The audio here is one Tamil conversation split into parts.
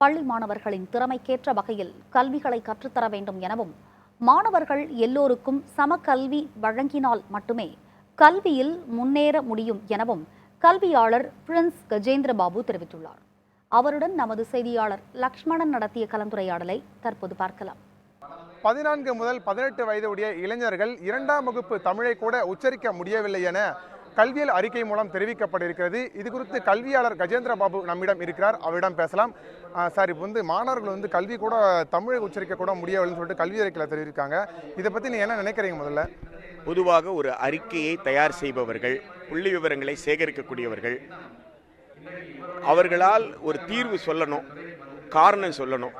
பள்ளி மாணவர்களின் திறமைக்கேற்ற வகையில் கல்விகளை கற்றுத்தர வேண்டும் எனவும் மாணவர்கள் எல்லோருக்கும் சம கல்வி வழங்கினால் மட்டுமே கல்வியில் முன்னேற முடியும் எனவும் கல்வியாளர் பிரின்ஸ் கஜேந்திர பாபு தெரிவித்துள்ளார். அவருடன் நமது செய்தியாளர் லக்ஷ்மணன் நடத்திய கலந்துரையாடலை தற்போது பார்க்கலாம். பதினான்கு முதல் பதினெட்டு வயது உடைய இளைஞர்கள் இரண்டாம் வகுப்பு தமிழை கூட உச்சரிக்க முடியவில்லை என கல்வியல் அறிக்கை மூலம் தெரிவிக்கப்பட்டிருக்கிறது. இது குறித்து கல்வியாளர் கஜேந்திர பாபு நம்மிடம் இருக்கிறார். அவரிடம் பேசலாம். சார் இப்போ வந்து மாணவர்கள் வந்து கல்வி கூட தமிழை உச்சரிக்க கூட முடியவில்லைன்னு சொல்லிட்டு கல்வி அறிக்கையில் தெரிவிக்காங்க இதை பற்றி நீ என்ன நினைக்கிறீங்க முதல்ல? பொதுவாக ஒரு அறிக்கையை தயார் செய்பவர்கள் புள்ளி விவரங்களை சேகரிக்கக்கூடியவர்கள் அவர்களால் ஒரு தீர்வு சொல்லணும் காரணம் சொல்லணும்.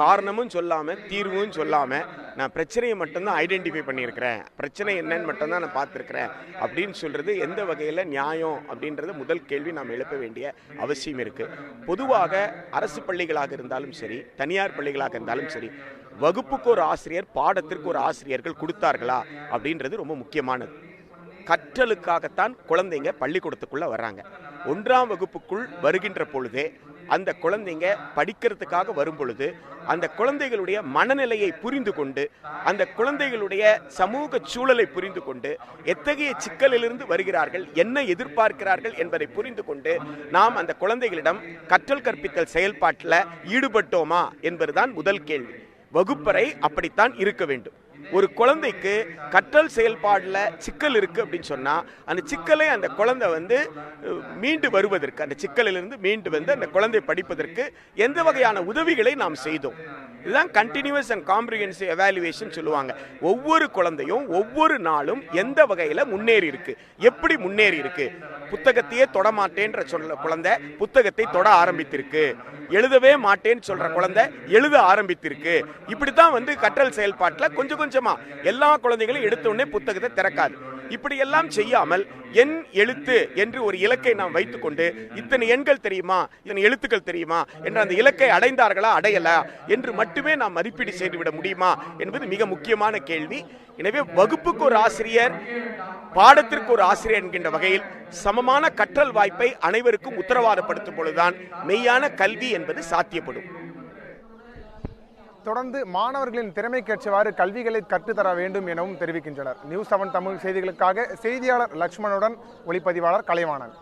காரணமும் சொல்லாமல் தீர்வும் சொல்லாமல் நான் பிரச்சனையை மட்டும்தான் ஐடென்டிஃபை பண்ணியிருக்கிறேன். பிரச்சனை என்னன்னு மட்டும்தான் நான் பார்த்துருக்கிறேன். அப்படின்னு சொல்கிறது எந்த வகையில் நியாயம் அப்படின்றது முதல் கேள்வி நாம் எழுப்ப வேண்டிய அவசியம் இருக்குது பொதுவாக அரசு பள்ளிகளாக இருந்தாலும் சரி தனியார் பள்ளிகளாக இருந்தாலும் சரி வகுப்புக்கு ஒரு ஆசிரியர் பாடத்திற்கு ஒரு ஆசிரியர்கள் கொடுத்தார்களா அப்படின்றது ரொம்ப முக்கியமானது. கற்றலுக்காகத்தான் குழந்தைங்க பள்ளிக்கூடத்துக்குள்ளே வர்றாங்க. ஒன்றாம் வகுப்புக்குள் வருகின்ற பொழுதே அந்த குழந்தைங்க படிக்கிறதுக்காக வரும் பொழுது அந்த குழந்தைகளுடைய மனநிலையை புரிந்து கொண்டு அந்த குழந்தைகளுடைய சமூக சூழலை புரிந்து கொண்டு எத்தகைய சிக்கலிலிருந்து வருகிறார்கள் என்ன எதிர்பார்க்கிறார்கள் என்பதை புரிந்து கொண்டு நாம் அந்த குழந்தைகளிடம் கற்றல் கற்பித்தல் செயல்பாட்டில் ஈடுபட்டோமா என்பதுதான் முதல் கேள்வி. வகுப்பறை அப்படித்தான் இருக்க வேண்டும். ஒரு குழந்தைக்கு கற்றல் செயல்பாடில் சிக்கல் இருக்குது அப்படின்னு சொன்னால் அந்த சிக்கலை அந்த குழந்தை வந்து மீண்டு வருவதற்கு அந்த சிக்கலிலிருந்து மீண்டு வந்து அந்த குழந்தை படிப்பதற்கு எந்த வகையான உதவிகளை நாம் செய்தோம்? இதுதான் கண்டினியூஸ் அண்ட் காம்ப்ரிஹென்சிவ் எவாலுவேஷன் சொல்லுவாங்க. ஒவ்வொரு குழந்தையும் ஒவ்வொரு நாளும் எந்த வகையில் முன்னேறி இருக்கு? எப்படி முன்னேறி இருக்கு? புத்தகத்தையே தொட மாட்டேன்ற சொல்ல குழந்தை புத்தகத்தை தொட ஆரம்பித்திருக்கு. எழுதவே மாட்டேன்னு சொல்ற குழந்தை எழுத ஆரம்பித்திருக்கு. இப்படித்தான் வந்து கற்றல் செயல்பாட்டில் கொஞ்சம் கொஞ்சமா எல்லா குழந்தைகளும் எடுத்த உடனே புத்தகத்தை திறக்காது. இப்படியெல்லாம் செய்யாமல் எண் எழுத்து என்று ஒரு இலக்கை நாம் வைத்துக்கொண்டு இத்தனை எண்கள் தெரியுமா? இத்தனை எழுத்துக்கள் தெரியுமா? என்ற அந்த இலக்கை அடைந்தார்களா? அடையல? என்று மட்டுமே நாம் மதிப்பீடு செய்துவிட முடியுமா? என்பது மிக முக்கியமான கேள்வி. எனவே வகுப்புக்கு ஒரு ஆசிரியர் பாடத்திற்கு ஒரு ஆசிரியர் என்கின்ற வகையில் சமமான கற்றல் வாய்ப்பை அனைவருக்கும் உத்தரவாதப்படுத்தும் பொழுதுதான் மெய்யான கல்வி என்பது சாத்தியப்படும். தொடர்ந்து மாணவர்களின் திறமைக்கேற்றவாறு கல்விகளை கற்றுத்தர வேண்டும் எனவும் தெரிவிக்கின்றனர். நியூஸ் செவன் தமிழ் செய்திகளுக்காக செய்தியாளர் லக்ஷ்மணுடன் ஒளிப்பதிவாளர் கலைவாணன்.